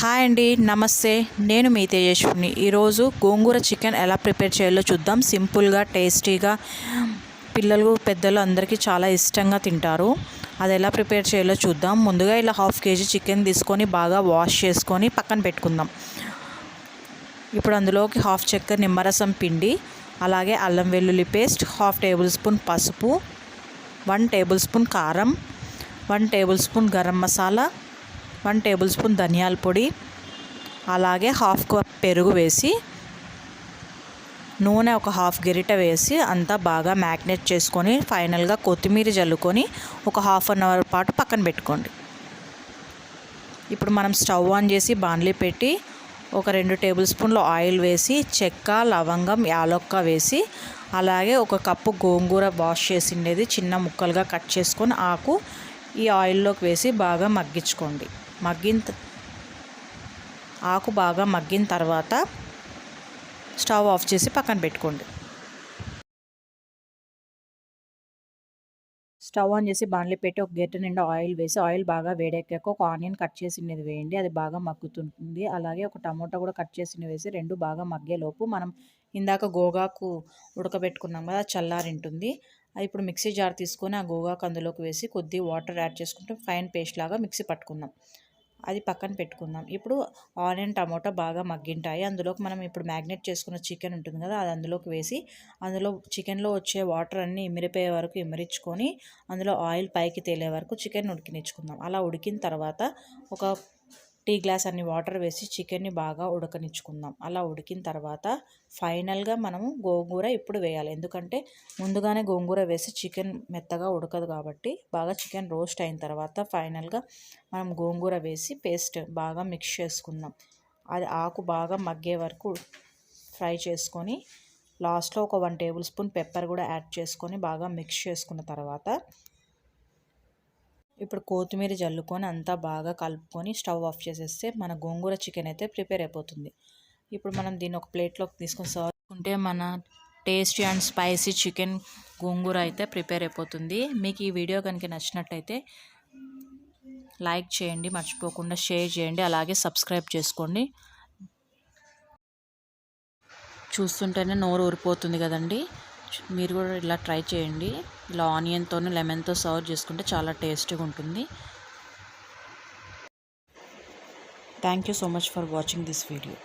Hi అండి నమస్తే. నేను మీ తేజస్విని. ఈరోజు గోంగూర చికెన్ ఎలా ప్రిపేర్ చేయాలో చూద్దాం. సింపుల్గా టేస్టీగా. పిల్లలు పెద్దలు అందరికీ చాలా ఇష్టంగా తింటారు. అది ఎలా ప్రిపేర్ చేయాలో చూద్దాం. ముందుగా ఇలా హాఫ్ కేజీ చికెన్ తీసుకొని బాగా వాష్ చేసుకొని పక్కన పెట్టుకుందాం. ఇప్పుడు అందులోకి హాఫ్ చక్కెర నిమ్మరసం పిండి అలాగే అల్లం వెల్లుల్లి పేస్ట్ హాఫ్ టేబుల్ స్పూన్ పసుపు వన్ టేబుల్ స్పూన్ కారం one tablespoon garam masala one tablespoon ధనియాల పొడి అలాగే హాఫ్ కప్ పెరుగు వేసి నూనె ఒక హాఫ్ గెరిట వేసి అంతా బాగా మ్యాగ్నేట్ చేసుకొని ఫైనల్గా కొత్తిమీర జల్లుకొని ఒక హాఫ్ అన్ అవర్ పాటు పక్కన పెట్టుకోండి. ఇప్పుడు మనం స్టవ్ ఆన్ చేసి బాణలి పెట్టి ఒక రెండు టేబుల్ స్పూన్లు ఆయిల్ వేసి చెక్క లవంగం యాలొక్క వేసి అలాగే ఒక కప్పు గోంగూర వాష్ చేసిండేది చిన్న ముక్కలుగా కట్ చేసుకొని ఆకు ఈ ఆయిల్లోకి వేసి బాగా మగ్గించుకోండి. మగ్గిన ఆకు బాగా మగ్గిన తర్వాత స్టవ్ ఆఫ్ చేసి పక్కన పెట్టుకోండి. స్టవ్ ఆన్ చేసి బాణలి పెట్టి ఒక గెట్ట నిండా ఆయిల్ వేసి ఆయిల్ బాగా వేడెక్కాక ఒక ఆనియన్ కట్ చేసినది వేయండి అది బాగా మగ్గుతుంది. అలాగే ఒక టమోటా కూడా కట్ చేసినవి వేసి రెండు బాగా మగ్గేలోపు మనం ఇందాక గోగాకు ఉడకబెట్టుకున్నాం కదా చల్లారింటుంది. అది ఇప్పుడు మిక్సీ జార్ తీసుకొని ఆ గోగాకు అందులోకి వేసి కొద్ది వాటర్ యాడ్ చేసుకుంటే ఫైన్ పేస్ట్ లాగా మిక్సీ పట్టుకుందాం. అది పక్కన పెట్టుకుందాం. ఇప్పుడు ఆనియన్ టమాటో బాగా మగ్గింటాయి. అందులోకి మనం ఇప్పుడు మ్యాగ్నేట్ చేసుకున్న చికెన్ ఉంటుంది కదా అది అందులోకి వేసి అందులో చికెన్లో వచ్చే వాటర్ అన్నీ ఇమిరిపోయే వరకు ఇమిరించుకొని అందులో ఆయిల్ పైకి తేలే వరకు చికెన్ ఉడికినిచ్చుకుందాం. అలా ఉడికిన తర్వాత ఒక టీ గ్లాస్ అన్ని వాటర్ వేసి చికెన్ని బాగా ఉడకనిచ్చుకుందాం. అలా ఉడికిన తర్వాత ఫైనల్గా మనము గోంగూర ఇప్పుడు వేయాలి. ఎందుకంటే ముందుగానే గోంగూర వేసి చికెన్ మెత్తగా ఉడకదు కాబట్టి బాగా చికెన్ రోస్ట్ అయిన తర్వాత ఫైనల్గా మనం గోంగూర వేసి పేస్ట్ బాగా మిక్స్ చేసుకుందాం. అది ఆకు బాగా మగ్గే వరకు ఫ్రై చేసుకొని లాస్ట్లో ఒక వన్ టేబుల్ స్పూన్ పెప్పర్ కూడా యాడ్ చేసుకొని బాగా మిక్స్ చేసుకున్న తర్వాత ఇప్పుడు కొత్తిమీర జల్లుకొని అంతా బాగా కలుపుకొని స్టవ్ ఆఫ్ చేసేస్తే మన గోంగూర చికెన్ అయితే ప్రిపేర్ అయిపోతుంది. ఇప్పుడు మనం దీన్ని ఒక ప్లేట్లోకి తీసుకొని సర్వ్ చేసుకుంటే మన tasty and spicy chicken gongura అయితే ప్రిపేర్ అయిపోతుంది. మీకు ఈ వీడియో కనుక నచ్చినట్టయితే లైక్ చేయండి మర్చిపోకుండా షేర్ చేయండి అలాగే సబ్స్క్రైబ్ చేసుకోండి. చూస్తుంటేనే నోరు ఊరిపోతుంది కదండి. మీరు కూడా ఇలా ట్రై చేయండి. ఇలా ఆనియన్తో లెమన్తో సర్వ్ చేసుకుంటే చాలా టేస్టీగా ఉంటుంది. Thank you so much for watching this video